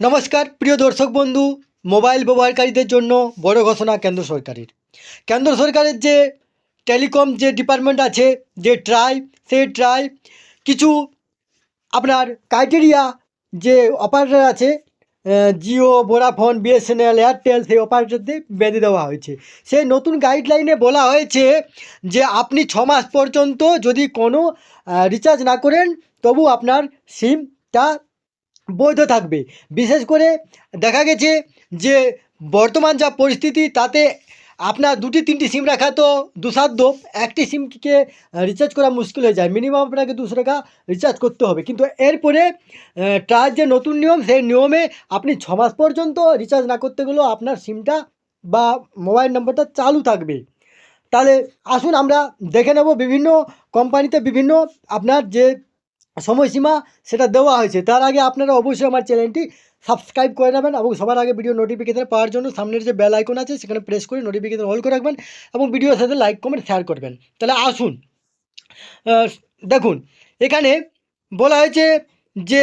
নমস্কার, প্রিয় দর্শক বন্ধু, মোবাইল ব্যবহারকারীদের জন্য বড় ঘোষণা কেন্দ্র সরকারের। কেন্দ্র সরকারের যে টেলিকম যে ডিপার্টমেন্ট আছে, যে ট্রাই সেই ট্রাই, কিছু আপনার ক্রাইটেরিয়া যে অপারেটর আছে জিও, ভোডাফোন, বিএসএনএল, এয়ারটেল, সেই অপারেটরদের বেঁধে দেওয়া হয়েছে। সেই নতুন গাইডলাইনে বলা হয়েছে যে আপনি ছ মাস পর্যন্ত যদি কোনো রিচার্জ না করেন, তবু আপনার সিমটা বৈধ থাকবে। বিশেষ করে দেখা গেছে যে বর্তমান যা পরিস্থিতি, তাতে আপনার দুটি, তিনটি সিম রাখা তো দুসাধ্য। একটি সিমকে রিচার্জ করা মুশকিল হয়ে যায়। মিনিমাম আপনাকে দুশো টাকা রিচার্জ করতে হবে। কিন্তু এরপরে তার যে নতুন নিয়ম, সেই নিয়মে আপনি ছ মাস পর্যন্ত রিচার্জ না করতে গেলেও আপনার সিমটা বা মোবাইল নম্বরটা চালু থাকবে। তাহলে আসুন আমরা দেখে নেব বিভিন্ন কোম্পানিতে বিভিন্ন আপনার যে সময়সীমা সেটা দেওয়া হয়েছে। তার আগে আপনারা অবশ্যই আমার চ্যানেলটি সাবস্ক্রাইব করে নেবেন এবং সবার আগে ভিডিও নোটিফিকেশান পাওয়ার জন্য সামনের যে বেল আইকন আছে সেখানে প্রেস করে নোটিফিকেশন অল করে রাখবেন এবং ভিডিওর সাথে লাইক কমেন্ট শেয়ার করবেন। তাহলে আসুন। দেখুন, এখানে বলা হয়েছে যে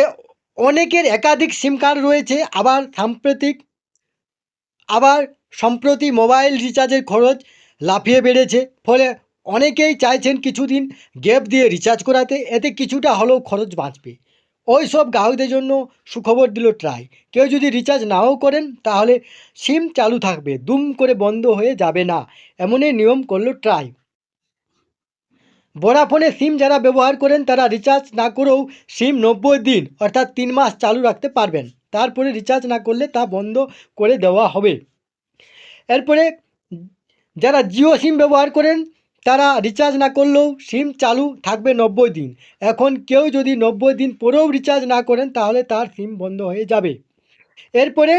অনেকের একাধিক সিম কার্ড রয়েছে, আবার সাম্প্রতিক, আবার সম্প্রতি মোবাইল রিচার্জের খরচ লাফিয়ে বেড়েছে। ফলে অনেকেই চাইছেন কিছুদিন গ্যাপ দিয়ে রিচার্জ করাতে, এতে কিছুটা হলেও খরচ বাঁচবে। ওই সব গ্রাহকদের জন্য সুখবর দিল ট্রাই কেউ যদি রিচার্জ নাও করেন, তাহলে সিম চালু থাকবে, দুম করে বন্ধ হয়ে যাবে না, এমনই নিয়ম করল ট্রাই ভোডাফোনে সিম যারা ব্যবহার করেন, তারা রিচার্জ না করেও সিম নব্বই দিন, অর্থাৎ তিন মাস চালু রাখতে পারবেন। তারপরে রিচার্জ না করলে তা বন্ধ করে দেওয়া হবে। এরপরে যারা জিও সিম ব্যবহার করেন তারা রিচার্জ না করলেও সিম চালু থাকবে নব্বই দিন। এখন কেউ যদি নব্বই দিন পরেও রিচার্জ না করেন, তাহলে তার সিম বন্ধ হয়ে যাবে। এরপরে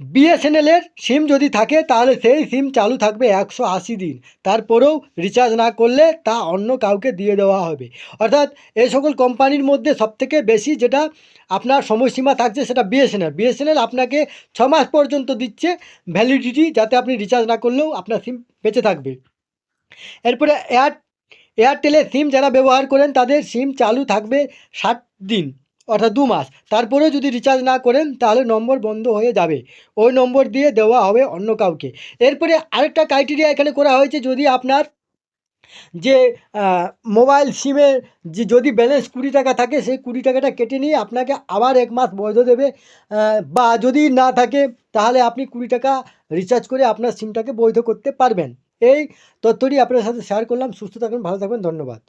বিএসএনএলের সিম যদি থাকে, তাহলে সেই সিম চালু থাকবে একশো আশি দিন। তারপরেও রিচার্জ না করলে তা অন্য কাউকে দিয়ে দেওয়া হবে। অর্থাৎ এই সকল কোম্পানির মধ্যে সবথেকে বেশি যেটা আপনার সময়সীমা থাকছে, সেটা বিএসএনএল বিএসএনএল আপনাকে ছ মাস পর্যন্ত দিচ্ছে ভ্যালিডিটি যাতে আপনি রিচার্জ না করলেও আপনার সিম বেঁচে থাকবে। এরপরে এয়ার এয়ারটেলের সিম যারা ব্যবহার করেন, তাদের সিম চালু থাকবে সাত দিন, অর্থাৎ দু মাস। তারপরেও যদি রিচার্জ না করেন, তাহলে নম্বর বন্ধ হয়ে যাবে। ওই নম্বর দিয়ে দেওয়া হবে অন্য কাউকে। এরপরে আরেকটা ক্রাইটেরিয়া এখানে করা হয়েছে, যদি আপনার যে মোবাইল সিমের যে, যদি ব্যালেন্স কুড়ি টাকা থাকে, সেই কুড়ি টাকাটা কেটে নিয়ে আপনাকে আবার এক মাস বৈধ দেবে। বা যদি না থাকে, তাহলে আপনি কুড়ি টাকা রিচার্জ করে আপনার সিমটাকে বৈধ করতে পারবেন। এই তথ্যটি আপনার সাথে শেয়ার করলাম। সুস্থ থাকবেন ভালো থাকবেন ধন্যবাদ।